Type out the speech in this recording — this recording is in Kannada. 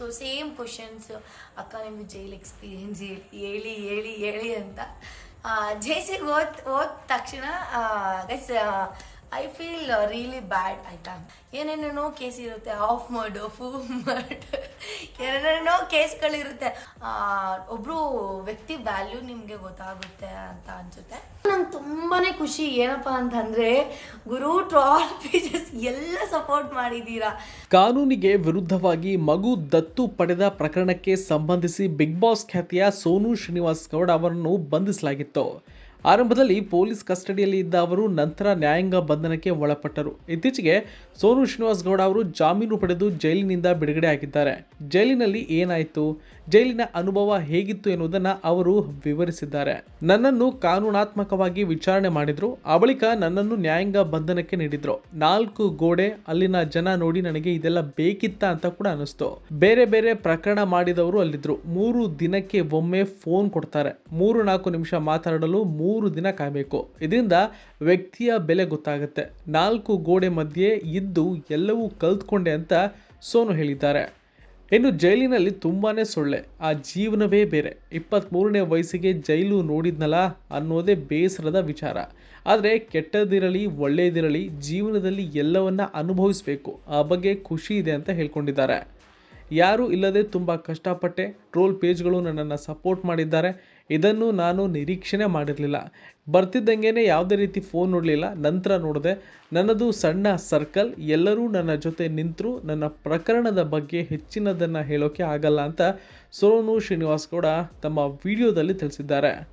ಸೊ ಸೇಮ್ ಕ್ವಶನ್ಸ್ ಅಕ್ಕ, ನಿಮ್ಗೆ ಜೈಲ್ ಎಕ್ಸ್ಪೀರಿಯನ್ಸ್ ಹೇಳಿ ಹೇಳಿ ಹೇಳಿ ಹೇಳಿ ಅಂತ. ಜೈಸಿಗೆ ಓದ್ ಓದ್ ತಕ್ಷಣ guys I feel really bad item ಏನೇನೇನೋ case ಇರುತ್ತೆ ಆಫ್ ಮಾಡು ಫೂ ಮಾಡು ಏನೇನೇನೋ ಕೇಸ್ಗಳಿರುತ್ತೆ. ಒಬ್ರು ವ್ಯಕ್ತಿ ವ್ಯಾಲ್ಯೂ ನಿಮಗೆ ಗೊತ್ತಾಗುತ್ತೆ ಅಂತ ಅನ್ಸುತ್ತೆ. ನಂಗೆ ತುಂಬಾನೇ ಖುಷಿ ಏನಪ್ಪ ಅಂತಂದ್ರೆ, ಗುರು ಟ್ರಾಲ್ ಪೇಜಸ್ ಎಲ್ಲ ಸಪೋರ್ಟ್ ಮಾಡಿದ್ದೀರಾ ಕಾನೂನಿಗೆ ವಿರುದ್ಧವಾಗಿ ಮಗು ದತ್ತು ಪಡೆದ ಪ್ರಕರಣಕ್ಕೆ ಸಂಬಂಧಿಸಿ ಬಿಗ್ ಬಾಸ್ ಖ್ಯಾತಿಯ ಸೋನು ಶ್ರೀನಿವಾಸ್ ಗೌಡ ಅವರನ್ನು ಬಂಧಿಸಲಾಗಿತ್ತು. ಆರಂಭದಲ್ಲಿ ಪೊಲೀಸ್ ಕಸ್ಟಡಿಯಲ್ಲಿ ಇದ್ದ ಅವರು ನಂತರ ನ್ಯಾಯಾಂಗ ಬಂಧನಕ್ಕೆ ಒಳಪಟ್ಟರು. ಇತ್ತೀಚೆಗೆ ಸೋನು ಶ್ರೀನಿವಾಸ್ ಗೌಡ ಅವರು ಜಾಮೀನು ಪಡೆದು ಜೈಲಿನಿಂದ ಬಿಡುಗಡೆ ಆಗಿದ್ದಾರೆ ಜೈಲಿನಲ್ಲಿ ಏನಾಯಿತು? ಜೈಲಿನ ಅನುಭವ ಹೇಗಿತ್ತು ಎನ್ನುವುದನ್ನು ಅವರು ವಿವರಿಸಿದ್ದಾರೆ. ನನ್ನನ್ನು ಕಾನೂನಾತ್ಮಕವಾಗಿ ವಿಚಾರಣೆ ಮಾಡಿದ್ರು. ಆ ಬಳಿಕ ನನ್ನನ್ನು ನ್ಯಾಯಾಂಗ ಬಂಧನಕ್ಕೆ ನೀಡಿದ್ರು. ನಾಲ್ಕು ಗೋಡೆ ಅಲ್ಲಿನ ಜನ ನೋಡಿ ನನಗೆ ಇದೆಲ್ಲ ಬೇಕಿತ್ತ ಅಂತ ಕೂಡ ಅನಿಸ್ತು ಬೇರೆ ಬೇರೆ ಪ್ರಕರಣ ಮಾಡಿದವರು ಅಲ್ಲಿದ್ರು. ಮೂರು ದಿನಕ್ಕೆ ಒಮ್ಮೆ ಫೋನ್ ಕೊಡ್ತಾರೆ. ಮೂರು ನಾಲ್ಕು ನಿಮಿಷ ಮಾತಾಡಲು ದಿನ ಕಾಯಬೇಕು. ಇದರಿಂದ ವ್ಯಕ್ತಿಯ ಬೆಲೆ ಗೊತ್ತಾಗುತ್ತೆ. ನಾಲ್ಕು ಗೋಡೆ ಮಧ್ಯೆ ಇದ್ದು ಎಲ್ಲವೂ ಕಲ್ತ್ಕೊಂಡೆ ಅಂತ ಸೋನು ಹೇಳಿದ್ದಾರೆ. ಇನ್ನು ಜೈಲಿನಲ್ಲಿ ತುಂಬಾ ಸೊಳ್ಳೆ. ಆ ಜೀವನವೇ ಬೇರೆ. ಇಪ್ಪತ್ತ್ಮೂರನೇ ವಯಸ್ಸಿಗೆ ಜೈಲು ನೋಡಿದ್ನಲ್ಲ ಅನ್ನೋದೇ ಬೇಸರದ ವಿಚಾರ. ಆದರೆ ಕೆಟ್ಟದಿರಲಿ ಒಳ್ಳೆಯದಿರಲಿ ಜೀವನದಲ್ಲಿ ಎಲ್ಲವನ್ನ ಅನುಭವಿಸಬೇಕು. ಆ ಬಗ್ಗೆ ಖುಷಿ ಇದೆ ಅಂತ ಹೇಳ್ಕೊಂಡಿದ್ದಾರೆ. ಯಾರೂ ಇಲ್ಲದೆ ತುಂಬ ಕಷ್ಟಪಟ್ಟೆ ಟ್ರೋಲ್ ಪೇಜ್ಗಳು ನನ್ನನ್ನು ಸಪೋರ್ಟ್ ಮಾಡಿದ್ದಾರೆ. ಇದನ್ನು ನಾನು ನಿರೀಕ್ಷಣೆ ಮಾಡಿರಲಿಲ್ಲ. ಬರ್ತಿದ್ದಂಗೆ ಯಾವುದೇ ರೀತಿ ಫೋನ್ ನೋಡಲಿಲ್ಲ. ನಂತರ ನೋಡಿದೆ, ನನ್ನದು ಸಣ್ಣ ಸರ್ಕಲ್, ಎಲ್ಲರೂ ನನ್ನ ಜೊತೆ ನಿಂತರು, ನನ್ನ ಪ್ರಕರಣದ ಬಗ್ಗೆ ಹೆಚ್ಚಿನದನ್ನು ಹೇಳೋಕೆ ಆಗಲ್ಲ ಅಂತ ಸೋನು ಶ್ರೀನಿವಾಸ್ ಗೌಡ ತಮ್ಮ ವಿಡಿಯೋದಲ್ಲಿ ತಿಳಿಸಿದ್ದಾರೆ.